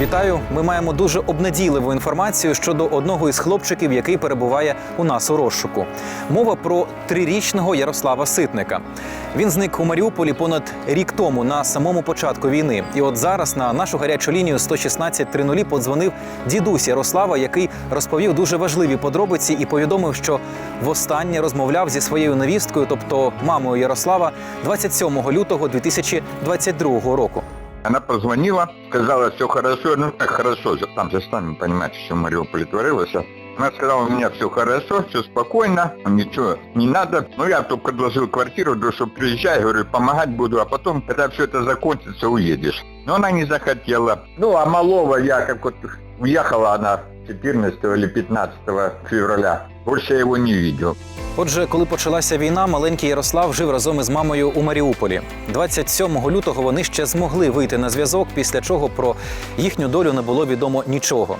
Вітаю! Ми маємо дуже обнадійливу інформацію щодо одного із хлопчиків, який перебуває у нас у розшуку. Мова про трирічного Ярослава Ситника. Він зник у Маріуполі понад рік тому на самому початку війни. І от зараз на нашу гарячу лінію 116 30 подзвонив дідусь Ярослава, який розповів дуже важливі подробиці і повідомив, що востаннє розмовляв зі своєю невісткою, тобто мамою Ярослава, 27 лютого 2022 року. Она позвонила, сказала, все хорошо, ну как хорошо, там же сами понимаете, что в Мариуполе творилось. Она сказала, у меня все хорошо, все спокойно, ничего не надо. Ну я тут предложил квартиру, говорю, что приезжай, говорю, помогать буду, а потом, когда все это закончится, уедешь. Но она не захотела. Ну а малого я как вот уехала она 14 или 15 февраля. Больше я его не видел. Отже, коли почалася війна, маленький Ярослав жив разом із мамою у Маріуполі. 27 лютого вони ще змогли вийти на зв'язок, після чого про їхню долю не було відомо нічого.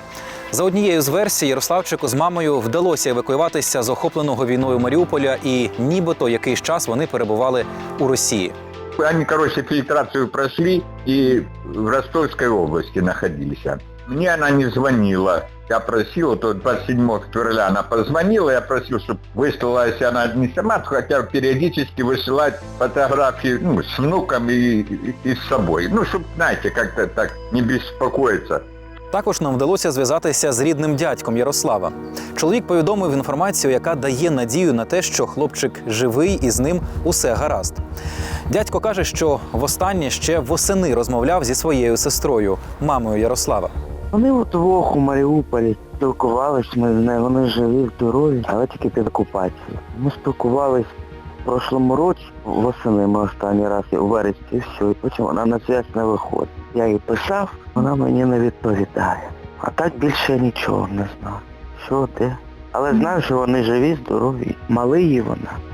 За однією з версій, Ярославчику з мамою вдалося евакуюватися з охопленого війною Маріуполя, і нібито якийсь час вони перебували у Росії. Они, короче, фильтрацию прошли и в Ростовской области находились. Мне она не звонила. Я просил, то 27 февраля она позвонила, я просил, чтобы выслала, если она не сама, то хотя бы периодически высылать фотографии ну, с внуком и, и, и с собой. Ну, чтобы, знаете, как-то так не беспокоиться. Також нам вдалося зв'язатися з рідним дядьком Ярослава. Чоловік повідомив інформацію, яка дає надію на те, що хлопчик живий і з ним усе гаразд. Дядько каже, що востаннє ще восени розмовляв зі своєю сестрою, мамою Ярослава. Вони удвох у Маріуполі спілкувались, ми з нею, вони живі, здорові, але тільки під окупацією. Ми спілкувались в прошлому році, восени ми останній раз у вересні, і все, і потім вона на зв'язок не виходить. Я їй писав, вона мені не відповідає. А так більше я нічого не знаю. Що, де. Але знаю, що вони живі, здорові. Малий вона.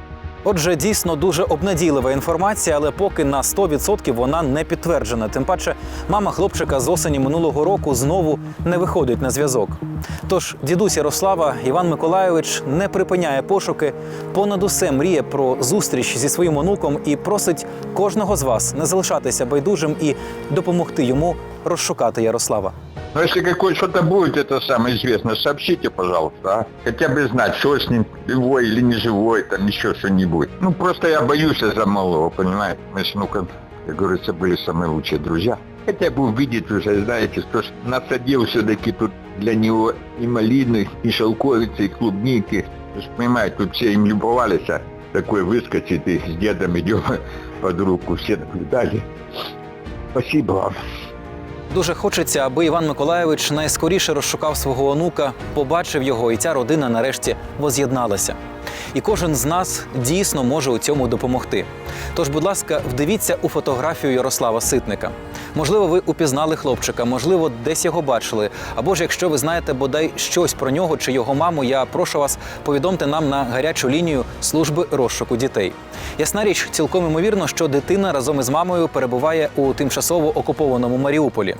Отже, дійсно дуже обнадійлива інформація, але поки на 100% вона не підтверджена. Тим паче, мама хлопчика з осені минулого року знову не виходить на зв'язок. Тож дідусь Ярослава Іван Миколайович не припиняє пошуки, понад усе мріє про зустріч зі своїм онуком і просить кожного з вас не залишатися байдужим і допомогти йому розшукати Ярослава. Но если какое что-то будет, это самое известное, сообщите, пожалуйста, а? Хотя бы знать, что с ним, живой или не живой, там еще что-нибудь. Ну, просто я боюсь за малого, понимаете? Мы с внуком, как говорится, были самые лучшие друзья. Хотя бы увидеть уже, знаете, что насадил все-таки тут для него и малины, и шелковицы, и клубники. Вы же понимаете, тут все им любовались, а такой выскочит и с дедом идем под руку, все наблюдали. Спасибо вам. Дуже хочеться, аби Іван Миколаєвич найскоріше розшукав свого онука, побачив його, і ця родина нарешті воз'єдналася. І кожен з нас дійсно може у цьому допомогти. Тож, будь ласка, вдивіться у фотографію Ярослава Ситника. Можливо, ви упізнали хлопчика, можливо, десь його бачили. Або ж якщо ви знаєте бодай щось про нього чи його маму, я прошу вас повідомте нам на гарячу лінію служби розшуку дітей. Ясна річ, цілком імовірно, що дитина разом із мамою перебуває у тимчасово окупованому Маріуполі.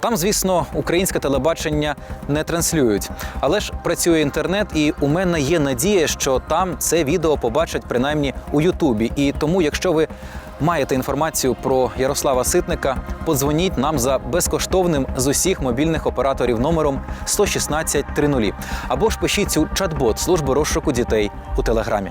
Там, звісно, українське телебачення не транслюють, але ж працює інтернет, і у мене є надія, що там це відео побачать принаймні у Ютубі. І тому, якщо ви маєте інформацію про Ярослава Ситника, подзвоніть нам за безкоштовним з усіх мобільних операторів номером 116 30 або ж пишіть у чат-бот служби розшуку дітей у телеграмі.